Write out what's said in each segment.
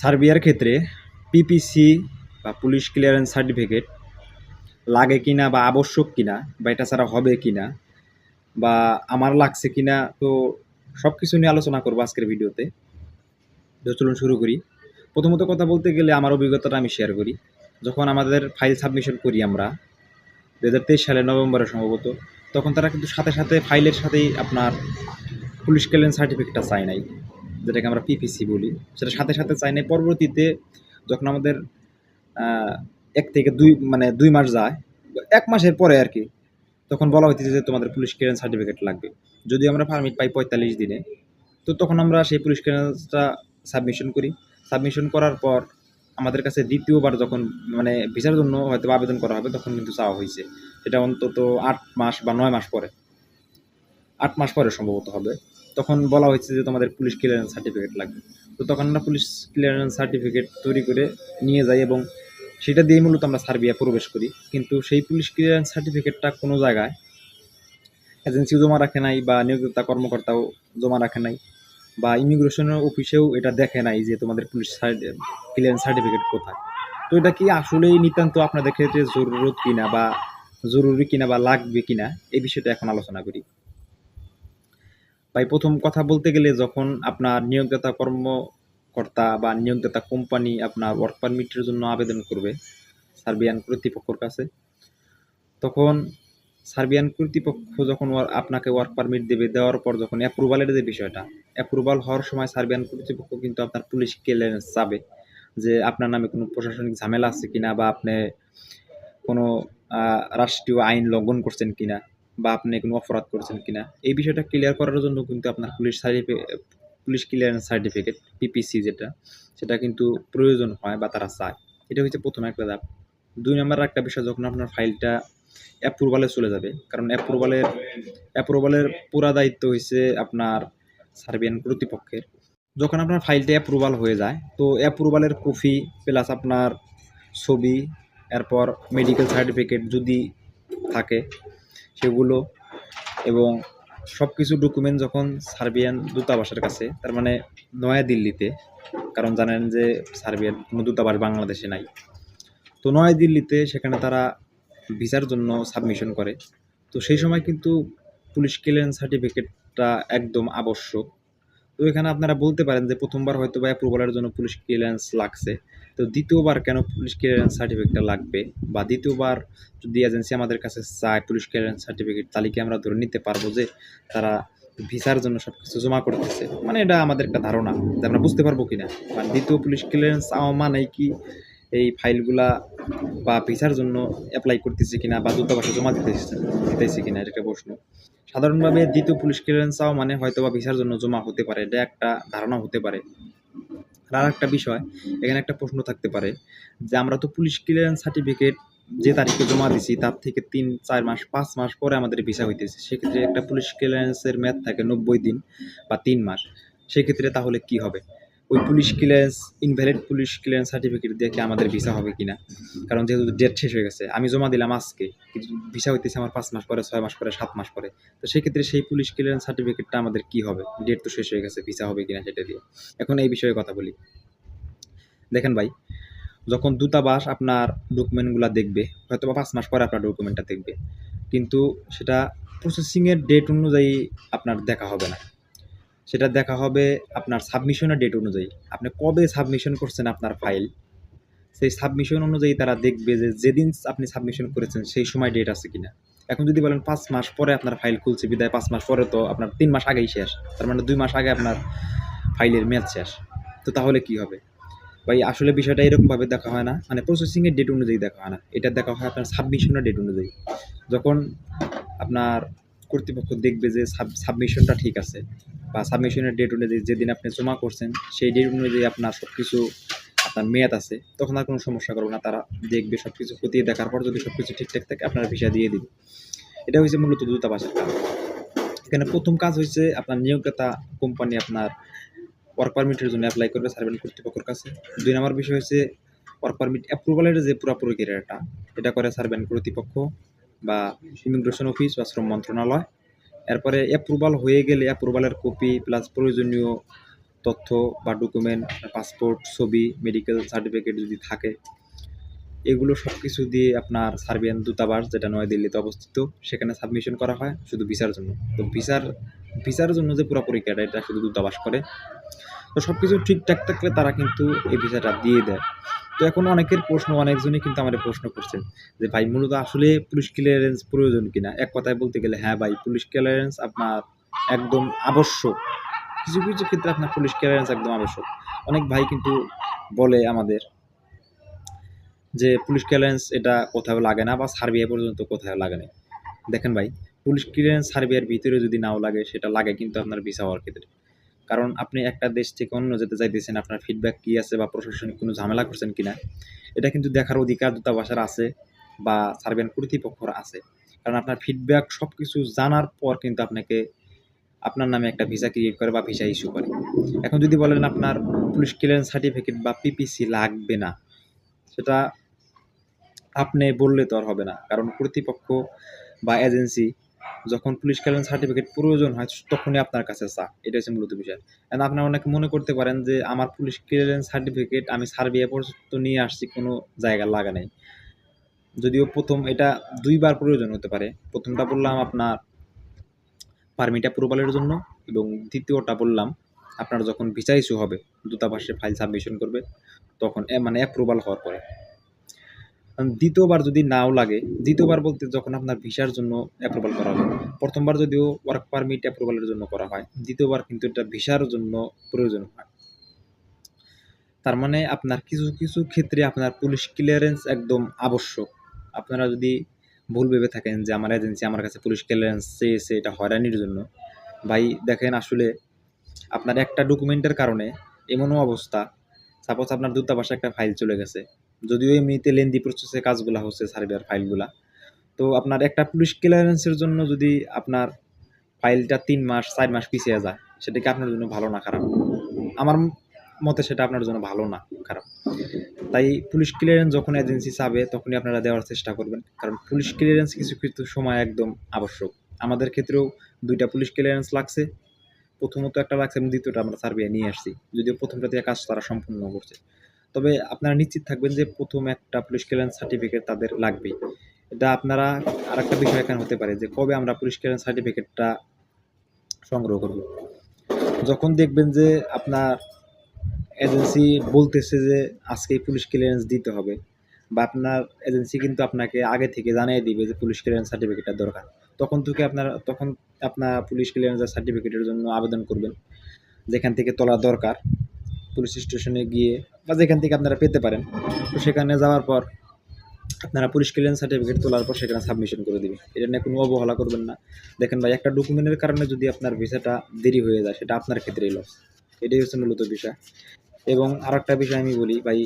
সার্বিয়ার ক্ষেত্রে পিপিসি বা পুলিশ ক্লিয়ারেন্স সার্টিফিকেট লাগে কিনা বা আবশ্যক কিনা বা এটা ছাড়া হবে কিনা বা আমার লাগছে কিনা, তো সব কিছু নিয়ে আলোচনা করব আজকের ভিডিওতে। তো চলুন শুরু করি। প্রথমত কথা বলতে গেলে আমার অভিজ্ঞতাটা আমি শেয়ার করি। যখন আমাদের ফাইল সাবমিশন করি আমরা দু হাজার তেইশ সালের নভেম্বরে সম্ভবত, তখন তারা কিন্তু সাথে সাথে ফাইলের সাথেই আপনার পুলিশ ক্লিয়ারেন্স সার্টিফিকেটটা চাই নাই। যেটাকে আমরা পিপিসি বলি, সেটা সাথে সাথে চাই নাই পরবর্তীতে যখন আমাদের এক থেকে দুই মানে দুই মাস যায়, এক মাসের পরে আর কি, তখন বলা হইতেছে যে তোমাদের পুলিশ ক্লিয়ারেন্স সার্টিফিকেট লাগবে। যদি আমরা পারমিট পাই পঁয়তাল্লিশ দিনে, তো তখন আমরা সেই পুলিশ ক্লিয়ারেন্সটা সাবমিশন করি। সাবমিশন করার পর আমাদের কাছে দ্বিতীয়বার যখন মানে ভিসার জন্য হয়তো আবেদন করা হবে, তখন কিন্তু চাওয়া হয়েছে সেটা অন্তত আট মাস বা নয় মাস পরে। আট মাস পরে সম্ভবত হবে। তখন বলা হয়েছে যে তোমাদের পুলিশ ক্লিয়ারেন্স সার্টিফিকেট লাগবে। তো তখন আমরা পুলিশ ক্লিয়ারেন্স সার্টিফিকেট তৈরি করে নিয়ে যাই এবং সেটা দিয়ে মূলত আমরা সার্বিয়া প্রবেশ করি। কিন্তু সেই পুলিশ ক্লিয়ারেন্স সার্টিফিকেটটা কোনো জায়গায় এজেন্সিও জমা রাখে নাই বা নিয়োগদাতা কর্মকর্তাও জমা রাখে নাই বা ইমিগ্রেশনের অফিসেও এটা দেখে নাই যে তোমাদের পুলিশ ক্লিয়ারেন্স সার্টিফিকেট কোথায়। তো এটা কি আসলেই নিতান্ত আপনাদের ক্ষেত্রে জরুরত কিনা বা জরুরি কিনা বা লাগবে কিনা, এই বিষয়টা এখন আলোচনা করি। ভাই প্রথম কথা বলতে গেলে যখন আপনার নিয়োগদাতা কর্মকর্তা বা নিয়োগদাতা কোম্পানি আপনার ওয়ার্ক পারমিটের জন্য আবেদন করবে সার্বিয়ান কর্তৃপক্ষের কাছে, তখন সার্বিয়ান কর্তৃপক্ষ যখন আপনাকে ওয়ার্ক পারমিট দেবে, দেওয়ার পর যখন অ্যাপ্রুভালের যে বিষয়টা অ্যাপ্রুভাল হওয়ার সময় সার্বিয়ান কর্তৃপক্ষ কিন্তু আপনার পুলিশ ক্লিয়ারেন্স চাবে যে আপনার নামে কোনো প্রশাসনিক ঝামেলা আছে কিনা বা আপনি কোনো রাষ্ট্রীয় আইন লঙ্ঘন করছেন কিনা। বা আপনি কোনো অপরাধ করছেন কিনা, এই বিষয়টা ক্লিয়ার করার জন্য কিন্তু আপনার police certificate police clearance certificate PPC যেটা, সেটা কিন্তু প্রয়োজন হয় বা তারা চায়। এটা হচ্ছে প্রথম একটা ধাপ। দুই নম্বর একটা বিষয়, যখন আপনার ফাইলটা অ্যাপ্রুভালে চলে যাবে, কারণ অ্যাপ্রুভালের অ্যাপ্রুভালের পুরা দায়িত্ব হচ্ছে আপনার সার্বিয়ান কর্তৃপক্ষের। যখন আপনার ফাইলটা অ্যাপ্রুভাল হয়ে যায়, তো অ্যাপ্রুভালের কপি প্লাস আপনার ছবি, এরপর মেডিকেল সার্টিফিকেট যদি থাকে সেগুলো এবং সব কিছু ডকুমেন্ট যখন সার্বিয়ান দূতাবাসের কাছে, তার মানে নয়াদিল্লিতে, কারণ জানেন যে সার্বিয়ান কোনো দূতাবাস বাংলাদেশে নাই। তো নয়াদিল্লিতে সেখানে তারা ভিসার জন্য সাবমিশন করে। তো সেই সময় কিন্তু পুলিশ ক্লিয়ারেন্স সার্টিফিকেটটা একদম আবশ্যক। তো এখানে আপনারা বলতে পারেন যে প্রথমবার হয়তো বা অ্যাপ্রুভালের জন্য পুলিশ ক্লিয়ারেন্স লাগছে। তো দ্বিতীয়বার কেন পুলিশ ক্লিয়ারেন্স সার্টিফিকেটটা লাগবে? বা দ্বিতীয়বার যদি এজেন্সি আমাদের কাছে চায় পুলিশ ক্লিয়ারেন্স সার্টিফিকেট তাহলে কি আমরা ধরে নিতে পারব যে তারা ভিসার জন্য সব কিছু জমা করতেছে? মানে এটা আমাদের একটা ধারণা, যে আমরা বুঝতে পারব কিনা। বা দ্বিতীয় পুলিশ ক্লিয়ারেন্স মানে কি এই ফাইলগুলা বা ভিসার জন্য অ্যাপ্লাই করতেছে কিনা বা দূতাবাসে জমা দিতেছে দিতেছে কিনা, এটা একটা প্রশ্ন। সাধারণভাবে দ্বিতীয় পুলিশ ক্লিয়ারেন্স চাওয়া মানে হয়তো বা ভিসার জন্য জমা হতে পারে, এটা একটা ধারণা হতে পারে। আর একটা বিষয়, এখানে একটা প্রশ্ন থাকতে পারে যে আমরা তো পুলিশ ক্লিয়ারেন্স সার্টিফিকেট যে তারিখে জমা দিছি, তার থেকে তিন, চার মাস, পাঁচ মাস পরে আমাদের ভিসা হইতেছে। সেক্ষেত্রে একটা পুলিশ ক্লিয়ারেন্সের মেয়াদ থাকে নব্বই দিন বা তিন মাস। সেক্ষেত্রে তাহলে কি হবে? ওই police clearance invalid police clearance certificate দিয়ে কি আমাদের ভিসা হবে কিনা? কারণ যেহেতু ডেট শেষ হয়ে গেছে, আমি জমা দিলাম আজকে, কিন্তু ভিসা হইতেছে আমার পাঁচ মাস পরে, ছয় মাস পরে, সাত মাস পরে। তো সেক্ষেত্রে সেই পুলিশ ক্লিয়ারেন্স সার্টিফিকেটটা আমাদের কি হবে? ডেট তো শেষ হয়ে গেছে ভিসা হবে কিনা সেটা দিয়ে। এখন এই বিষয়ে কথা বলি। দেখেন ভাই, যখন দূতাবাস আপনার ডকুমেন্টগুলো দেখবে হয়তো বা পাঁচ মাস পরে আপনার ডকুমেন্টটা দেখবে, কিন্তু সেটা প্রসেসিংয়ের ডেট অনুযায়ী আপনার দেখা হবে না। সেটা দেখা হবে আপনার সাবমিশনের ডেট অনুযায়ী। আপনি কবে সাবমিশন করছেন আপনার ফাইল সেই সাবমিশন অনুযায়ী তারা দেখবে যে যেদিন আপনি সাবমিশন করেছেন সেই সময় ডেট আছে কিনা। এখন যদি বলেন পাঁচ মাস পরে আপনার ফাইল খুলছে, বিদায়, পাঁচ মাস পরে তো আপনার তিন মাস আগেই শেষ। তার মানে দুই মাস আগে আপনার ফাইলের মেয়াদ শেষ। তো তাহলে কি হবে? ভাই, আসলে বিষয়টা এরকমভাবে দেখা হয় না। মানে প্রসেসিংয়ের ডেট অনুযায়ী দেখা হয় না। এটা দেখা হয় আপনার সাবমিশনের ডেট অনুযায়ী। যখন আপনার কর্তৃপক্ষ দেখবে যে সাবমিশনটা ঠিক আছে বা সাবমিশনের ডেট অনুযায়ী যেদিন আপনি জমা করছেন, সেই ডেট অনুযায়ী আপনার সব কিছু আপনার মেয়াদ আছে, তখন আর কোনো সমস্যা করবে না। তারা দেখবে সব কিছু খতিয়ে দেখার পর যদি সব কিছু ঠিকঠাক থাকে, আপনার ভিসা দিয়ে দিবে। এটা হচ্ছে মূলত দূতাবাসের কাজ। এখানে প্রথম কাজ হচ্ছে আপনার নিয়োগদাতা কোম্পানি আপনার ওয়ার্ক পারমিটের জন্য অ্যাপ্লাই করবে সার্ভেন্ট কর্তৃপক্ষের কাছে। দুই নম্বর বিষয় হচ্ছে ওয়ার্ক পারমিট অ্যাপ্রুভালের যে পুরো প্রক্রিয়াটা এটা করে সার্ভেন্ট কর্তৃপক্ষ বা ইমিগ্রেশন অফিস বা শ্রম মন্ত্রণালয় এরপরে অ্যাপ্রুভাল হয়ে গেলে অ্যাপ্রুভালের কপি প্লাস প্রয়োজনীয় তথ্য বা ডকুমেন্ট পাসপোর্ট ছবি মেডিকেল সার্টিফিকেট যদি থাকে, এগুলো সব কিছু দিয়ে আপনার সার্বিয়ান দূতাবাস, যেটা নয়াদিল্লিতে অবস্থিত, সেখানে সাবমিশন করা হয় শুধু ভিসার জন্য। তো ভিসার ভিসার জন্য যে পুরো পরীক্ষাটা, এটা শুধু দূতাবাস করে। তো সব কিছু ঠিকঠাক থাকলে তারা কিন্তু এই ভিসাটা দিয়ে দেয়। তো এখন অনেকের প্রশ্ন, অনেকজনই কিন্তু আমাদের প্রশ্ন করছেন যে, ভাই, মূলত আসলে পুলিশ ক্লিয়ারেন্স প্রয়োজন কিনা? এক কথায় বলতে গেলে হ্যাঁ ভাই, পুলিশ ক্লিয়ারেন্স আপনার একদম আবশ্যক। কিছু কিছু ক্ষেত্রে আপনার পুলিশ ক্লিয়ারেন্স একদম আবশ্যক। অনেক ভাই কিন্তু বলে আমাদের যে, পুলিশ ক্লিয়ারেন্স এটা কোথাও লাগে না বা সার্বিয়া পর্যন্ত কোথাও লাগে না দেখেন ভাই, পুলিশ ক্লিয়ারেন্স সার্বিয়ার ভিতরে যদি নাও লাগে, সেটা লাগে কিন্তু আপনার ভিসা হওয়ার ক্ষেত্রে। কারণ আপনি একটা দেশ থেকে অন্য যেতে চাইতেছেন, আপনার ফিডব্যাক কী আছে বা প্রশাসনিক কোনো ঝামেলা করছেন কিনা, এটা কিন্তু দেখার অধিকার দূতাবাসের আছে বা সার্বিয়ান কর্তৃপক্ষর আছে। কারণ আপনার ফিডব্যাক সব কিছু জানার পর কিন্তু আপনাকে আপনার নামে একটা ভিসা ক্রিয়েট করে বা ভিসা ইস্যু করে। এখন যদি বলেন আপনার পুলিশ ক্লিয়ারেন্স সার্টিফিকেট বা পিপিসি লাগবে না, সেটা আপনি বললে তো আর হবে না। কারণ কর্তৃপক্ষ বা এজেন্সি যখন পুলিশ ক্লিয়ারেন্স সার্টিফিকেট প্রয়োজন হয়, তখনই আপনার কাছে চা। এটা হচ্ছে মূলত বিষয়। এখন আপনারা অনেকে মনে করতে পারেন যে, আমার পুলিশ ক্লিয়ারেন্স সার্টিফিকেট আমি সার্বিয়া পর্যন্ত নিয়ে আসছি, কোনো জায়গা লাগা নেই। যদিও প্রথম এটা দুইবার প্রয়োজন হতে পারে। প্রথমটা বললাম আপনার পারমিট অ্যাপ্রুভালের জন্য এবং দ্বিতীয়টা বললাম আপনার যখন ভিসা ইস্যু হবে দূতাবাসে ফাইল সাবমিশন করবে, তখন মানে অ্যাপ্রুভাল হওয়ার পরে। কারণ দ্বিতীয়বার যদি নাও লাগে, দ্বিতীয়বার বলতে যখন আপনার ভিসার জন্য অ্যাপ্রুভাল করা হবে প্রথমবার যদিও ওয়ার্ক পারমিট অ্যাপ্রুভালের জন্য করা হয়, দ্বিতীয়বার কিন্তু এটা ভিসার জন্য প্রয়োজন হয়। তার মানে আপনার কিছু কিছু ক্ষেত্রে আপনার পুলিশ ক্লিয়ারেন্স একদম আবশ্যক। আপনারা যদি ভুল ভেবে থাকেন যে আমার এজেন্সি আমার কাছে পুলিশ ক্লিয়ারেন্স চেয়েছে এটা হয়রানির জন্য, ভাই দেখেন আসলে আপনার একটা ডকুমেন্টের কারণে এমনও অবস্থা। সাপোজ আপনার দূতাবাসে একটা ফাইল চলে গেছে যদিও এমনিতে লেন্দি প্রসেসে কাজগুলো হচ্ছে সার্বিয়ার ফাইলগুলা তো আপনার একটা পুলিশ ক্লিয়ারেন্সের জন্য যদি আপনার ফাইলটা তিন মাস, চার মাস পিছিয়ে যায়, সেটা কি আপনার জন্য ভালো না খারাপ? আমার মতে সেটা আপনার জন্য ভালো না খারাপ। তাই পুলিশ ক্লিয়ারেন্স যখন এজেন্সি চাবে, তখনই আপনারা দেওয়ার চেষ্টা করবেন। কারণ পুলিশ ক্লিয়ারেন্স কিছু কিছু সময় একদম আবশ্যক। আমাদের ক্ষেত্রেও দুইটা পুলিশ ক্লিয়ারেন্স লাগছে। প্রথমত একটা লাগছে, এবং দ্বিতীয়টা আমরা সার্বিয়া নিয়ে আসছি। যদিও প্রথমটা দিয়ে কাজ তারা সম্পূর্ণ করছে। তবে আপনারা নিশ্চিত থাকবেন যে প্রথম একটা পুলিশ ক্লিয়ারেন্স সার্টিফিকেট তাদের লাগবেই। এটা আপনারা আরেকটা বিষয় এখানে হতে পারে যে কবে আমরা পুলিশ ক্লিয়ারেন্স সার্টিফিকেটটা সংগ্রহ করব। যখন দেখবেন যে আপনার এজেন্সি বলতেছে যে আজকেই পুলিশ ক্লিয়ারেন্স দিতে হবে বা আপনার এজেন্সি কিন্তু আপনাকে আগে থেকে জানিয়ে দিবে যে পুলিশ ক্লিয়ারেন্স সার্টিফিকেটটা দরকার, তখন থেকে আপনার, তখন আপনার পুলিশ ক্লিয়ারেন্স সার্টিফিকেটের জন্য আবেদন করবেন, যেখান থেকে তোলা দরকার। পুলিশ স্টেশনে গিয়ে বা যেখান থেকে আপনারা পেতে পারেন, তো সেখানে যাওয়ার পর আপনারা পুলিশ ক্লিয়ারেন্স সার্টিফিকেট তোলার পর সেখানে সাবমিশন করে দিবেন। এটা নিয়ে কোনো অবহেলা করবেন না। দেখেন ভাই, একটা ডকুমেন্টের কারণে যদি আপনার ভিসাটা দেরি হয়ে যায়, সেটা আপনার ক্ষেত্রেই লস এটাই হচ্ছে মূলত বিষয়। এবং আর একটা বিষয় আমি বলি ভাই,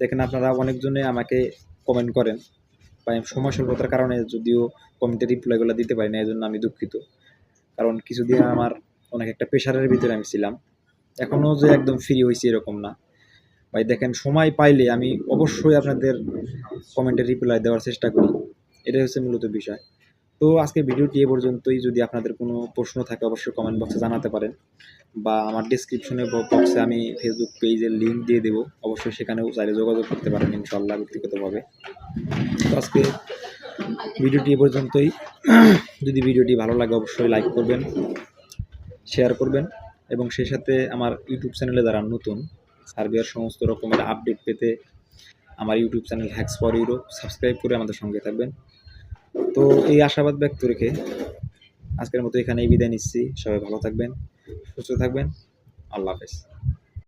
দেখেন আপনারা অনেকজনে আমাকে কমেন্ট করেন বা সময় স্বল্পতার কারণে যদিও কমেন্টের রিপ্লাইগুলো দিতে পারি না এই জন্য আমি দুঃখিত। কারণ কিছুদিন আমার অনেক একটা প্রেশারের ভিতরে আমি ছিলাম। এখনও যে একদম ফ্রি হয়েছি এরকম না। ভাই, দেখেন, সময় পাইলে আমি অবশ্যই আপনাদের কমেন্টের রিপ্লাই দেওয়ার চেষ্টা করি। এটাই হচ্ছে মূলত বিষয়। তো আজকে ভিডিওটি এ পর্যন্তই। যদি আপনাদের কোনো প্রশ্ন থাকে, অবশ্যই কমেন্ট বক্সে জানাতে পারেন। বা আমার ডিসক্রিপশনে বক্সে আমি ফেসবুক পেজের লিঙ্ক দিয়ে দেবো। অবশ্যই সেখানেও চাইলে যোগাযোগ করতে পারেন ইনশাল্লাহ ব্যক্তিগতভাবে। তো আজকে ভিডিওটি এ পর্যন্তই। যদি ভিডিওটি ভালো লাগে, অবশ্যই লাইক করবেন শেয়ার করবেন। এবং সেই সাথে আমার ইউটিউব চ্যানেলে যারা নতুন সার্বিয়ার সমস্ত রকমের আপডেট পেতে আমার YouTube channel hacks for Europe subscribe করে আমাদের সঙ্গে থাকবেন। তো এই আশাবাদ ব্যক্ত রেখে আজকের মতো এখানেই বিদায় নিচ্ছি। সবাই ভালো থাকবেন, সুস্থ থাকবেন। আল্লাহ হাফেজ।